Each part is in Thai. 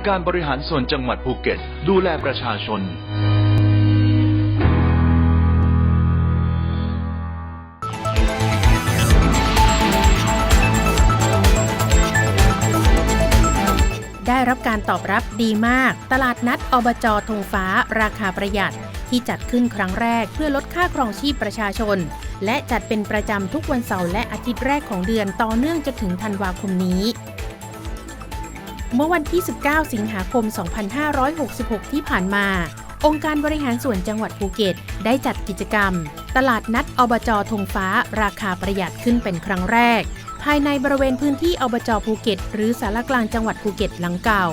ค์การบริหารส่วนจังหวัดภูเก็ต ดูแลประชาชน ได้รับการตอบรับดีมาก ตลาดนัดอบจธงฟ้า ราคาประหยัดที่จัดขึ้นครั้งแรกเพื่อลดค่าครองชีพประชาชน และจัดเป็นประจำทุกวันเสาร์และอาทิตย์แรกของเดือนต่อเนื่องจนถึงธันวาคมนี้ เมื่อวันที่ 19 สิงหาคม 2566 ที่ผ่านมา องค์การบริหารส่วนจังหวัดภูเก็ต ได้จัดกิจกรรม ตลาดนัดอบจธงฟ้า ราคาประหยัดขึ้นเป็นครั้งแรก ภายในบริเวณพื้นที่อบจภูเก็ต หรือสารกลางจังหวัดภูเก็ตหลังเก่า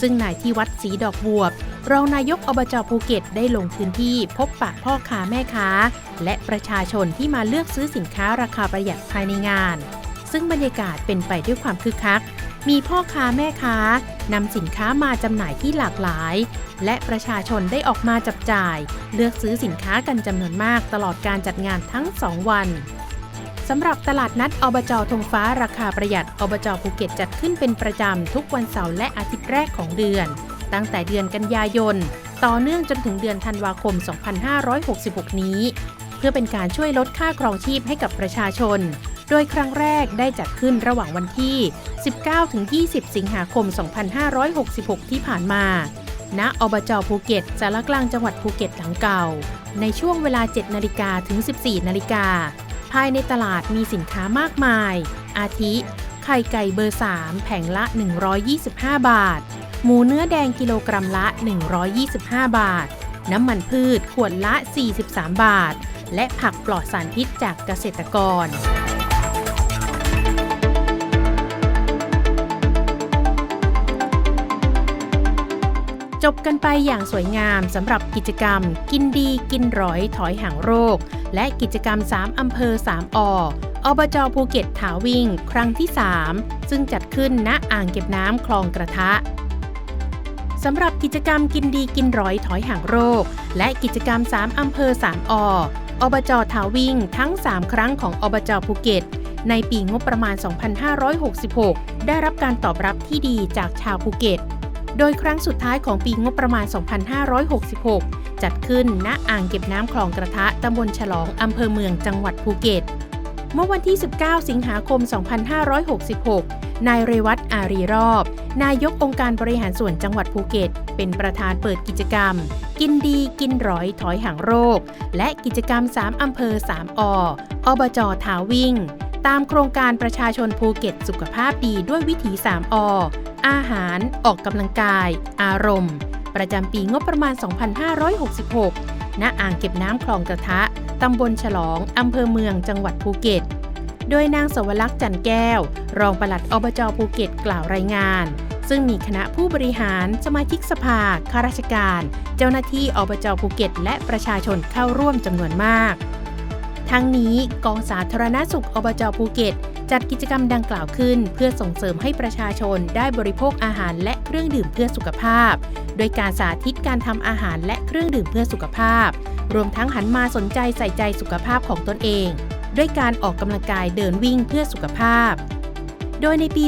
ซึ่งนายที่วัดศรีดอกบวบรองนายกอบจภูเก็ตได้ลงพื้นที่พบปะพ่อค้าแม่ค้า และประชาชนที่มาเลือกซื้อสินค้าราคาประหยัดภายในงาน ซึ่งบรรยากาศเป็นไปด้วยความคึกคัก มีพ่อค้าแม่ค้านำสินค้ามาจำหน่ายที่หลากหลาย และประชาชนได้ออกมาจับจ่าย เลือกซื้อสินค้ากันจำนวนมากตลอดการจัดงานทั้ง 2 วันสำหรับตลาดนัดอบจธงฟ้าราคาประหยัดอบจภูเก็ตจัดขึ้นเป็นประจำทุกวันเสาร์และอาทิตย์แรกของเดือน ตั้งแต่เดือนกันยายน ต่อเนื่องจนถึงเดือนธันวาคม 2566 นี้ เพื่อเป็นการช่วยลดค่าครองชีพให้กับประชาชน โดยครั้งแรกได้จัดขึ้นระหว่างวันที่ 19-20 สิงหาคม 2566 ที่ผ่านมา ณ อบจภูเก็ตสารกลางจังหวัดภูเก็ตหลังเก่า ในช่วงเวลา 7 นาฬิกาถึง 14 นาฬิกา ภายในตลาดมีสินค้ามากมาย อาทิ ไข่ไก่เบอร์ 3 แผงละ 125 บาท หมูเนื้อแดงกิโลกรัมละ 125 บาท น้ำมันพืชขวดละ 43 บาท และผักปลอดสารพิษจากเกษตรกร จบกันไปอย่างสวยงามสำหรับกิจกรรม กินดีกินร้อยถอยห่างโรค และกิจกรรม 3 อำเภอ 3 ออบจภูเก็ตถาวิ่ง ครั้งที่ 3 ซึ่งจัดขึ้นณอ่างเก็บน้ำคลองกระทะสำหรับกิจกรรมกินดีกินร้อยถอยห่างโรค และกิจกรรม 3 อำเภอ 3 ออบจทาวิ่ง ทั้ง 3 ครั้งของอบจภูเก็ตในปีงบประมาณ 2566 ได้รับการตอบรับที่ดีจากชาวภูเก็ต โดยครั้งสุดท้ายของปีงบประมาณ 2566 จัดขึ้นณอ่างเก็บน้ำคลองกระทะตำบลฉลองอำเภอเมืองจังหวัดภูเก็ต เมื่อวันที่ 19 สิงหาคม 2566 นายเรวัตอารีรอบ นายกองค์การบริหารส่วนจังหวัดภูเก็ต เป็นประธานเปิดกิจกรรม กินดีกินร้อยถอยห่างโรค และกิจกรรม 3 อำเภอ 3ออบจทาวิ่ง ตามโครงการประชาชนภูเก็ตสุขภาพดีด้วยวิถี 3อ อาหาร ออกกำลังกาย อารมณ์ ประจำปีงบประมาณ 2566 ณ อ่างเก็บน้ำคลองกระทะ ตำบลฉลอง อำเภอเมือง จังหวัดภูเก็ต โดยนางสวรักษ์จันแก้ว รองปลัดอบจภูเก็ตกล่าวรายงาน ซึ่งมีคณะผู้บริหาร สมาชิกสภา ข้าราชการ เจ้าหน้าที่อบจภูเก็ต และประชาชนเข้าร่วมจำนวนมาก ทั้งนี้กองสาธารณสุขอบจภูเก็ต จัดกิจกรรมดังกล่าวขึ้น เพื่อส่งเสริมให้ประชาชนได้บริโภคอาหารและเครื่องดื่มเพื่อสุขภาพ โดยการสาธิตการทำอาหารและเครื่องดื่มเพื่อสุขภาพ รวมทั้งหันมาสนใจใส่ใจสุขภาพของตนเอง ด้วยการออกกำลังกายเดินวิ่งเพื่อสุขภาพ โดยในปี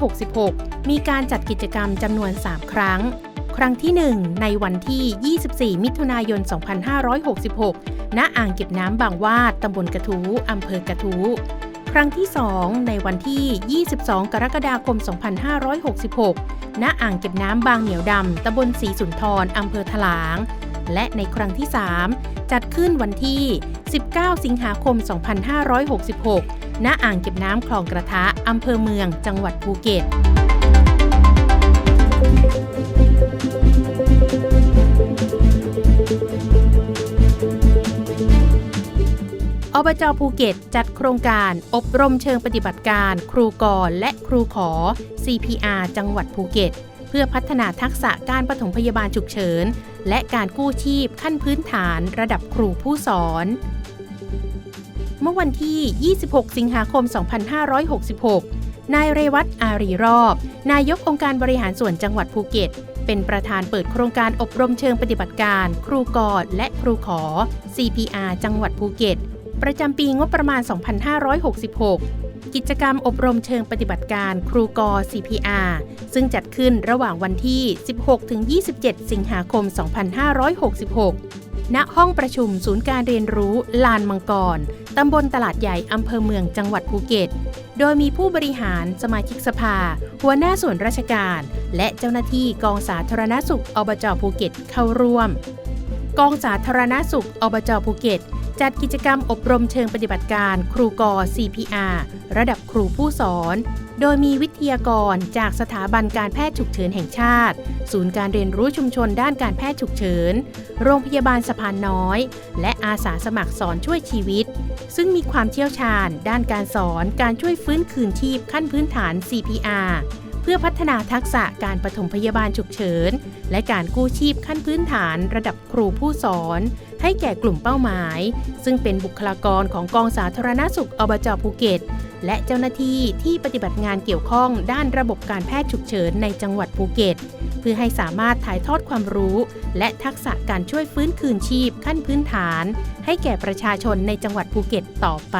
2566 มีการจัดกิจกรรมจำนวน 3 ครั้ง ครั้งที่ 1 ในวันที่ 24 มิถุนายน 2566 ณ อ่างเก็บน้ำบางวาดตำบลกระทู้อำเภอกระทู้ ครั้งที่ 2 ในวันที่ 22 กรกฎาคม 2566 ณ อ่างเก็บน้ำบางเหนียวดำ ตำบลศรีสุนทร อำเภอถลาง และในครั้งที่ 3 จัดขึ้นวันที่ 19 สิงหาคม 2566 ณ อ่างเก็บน้ำคลองกระทะ อำเภอเมือง จังหวัดภูเก็ต อบจภูเก็ตจัดโครงการอบรมเชิงปฏิบัติการ ครูกรและครูขอ CPR จังหวัดภูเก็ต เพื่อพัฒนาทักษะการปฐมพยาบาลฉุกเฉิน และการกู้ชีพขั้นพื้นฐานระดับครูผู้สอน เมื่อวันที่ 26 สิงหาคม 2566 นายเรวัตอารีรอบ นายกองค์การบริหารส่วนจังหวัดภูเก็ตเป็นประธานเปิดโครงการอบรมเชิงปฏิบัติการ ครูกอดและครูขอ CPR จังหวัดภูเก็ต ประจำปีงบประมาณ 2566 กิจกรรมอบรมเชิงปฏิบัติการครูกอ CPR ซึ่งจัดขึ้นระหว่างวันที่ 16-27 สิงหาคม 2566 ณ ห้องประชุมศูนย์การเรียนรู้ลานมังกร ตำบลตลาดใหญ่อำเภอเมืองจังหวัดภูเก็ต โดยมีผู้บริหารสมาชิกสภา หัวหน้าส่วนราชการ และเจ้าหน้าที่กองสาธารณสุขอบจภูเก็ตเข้าร่วม กองสาธารณสุขอบจภูเก็ต จัดกิจกรรมอบรมเชิงปฏิบัติการครูกอ CPR ระดับครูผู้สอน โดยมีวิทยากรจากสถาบันการแพทย์ฉุกเฉินแห่งชาติ ศูนย์การเรียนรู้ชุมชนด้านการแพทย์ฉุกเฉิน โรงพยาบาลสะพานน้อย และอาสาสมัครสอนช่วยชีวิต ซึ่งมีความเชี่ยวชาญ ด้านการสอนการช่วยฟื้นคืนชีพขั้นพื้นฐาน CPR เพื่อพัฒนาทักษะการปฐมพยาบาลฉุกเฉิน และการกู้ชีพขั้นพื้นฐานระดับครูผู้สอน ให้แก่กลุ่มเป้าหมาย ซึ่งเป็นบุคลากรของกองสาธารณสุขอบจภูเก็ต และเจ้าหน้าที่ที่ปฏิบัติงานเกี่ยวข้องด้านระบบการแพทย์ฉุกเฉินในจังหวัดภูเก็ต เพื่อให้สามารถถ่ายทอดความรู้ และทักษะการช่วยฟื้นคืนชีพขั้นพื้นฐาน ให้แก่ประชาชนในจังหวัดภูเก็ตต่อไป